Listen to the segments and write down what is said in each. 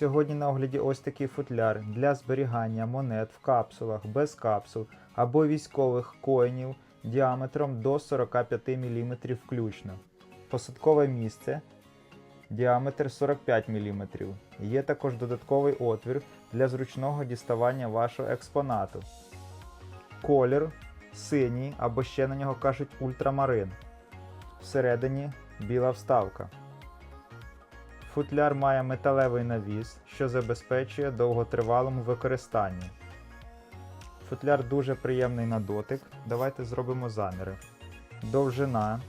Сьогодні на огляді ось такий футляр для зберігання монет в капсулах, без капсул або військових коїнів діаметром до 45 мм включно. Посадкове місце діаметр 45 мм. Є також додатковий отвір для зручного діставання вашого експонату. Колір синій або ще на нього кажуть ультрамарин. Всередині біла вставка. Футляр має металевий навіс, що забезпечує довготривалому використанню. Футляр дуже приємний на дотик. Давайте зробимо заміри. Довжина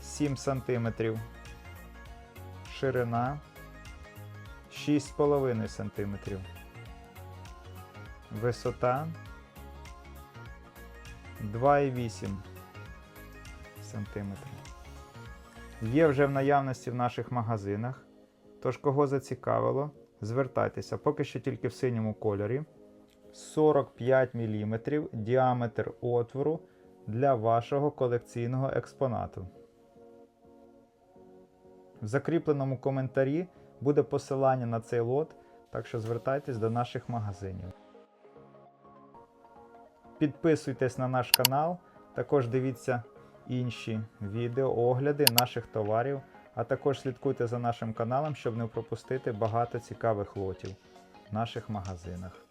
7 см. Ширина 6,5 см. Висота 2,8 см. Є вже в наявності в наших магазинах. Тож, кого зацікавило, звертайтеся поки що тільки в синьому кольорі. 45 мм діаметр отвору для вашого колекційного експонату. В закріпленому коментарі буде посилання на цей лот, так що звертайтесь до наших магазинів. Підписуйтесь на наш канал, також дивіться інші відео, огляди наших товарів, а також слідкуйте за нашим каналом, щоб не пропустити багато цікавих лотів в наших магазинах.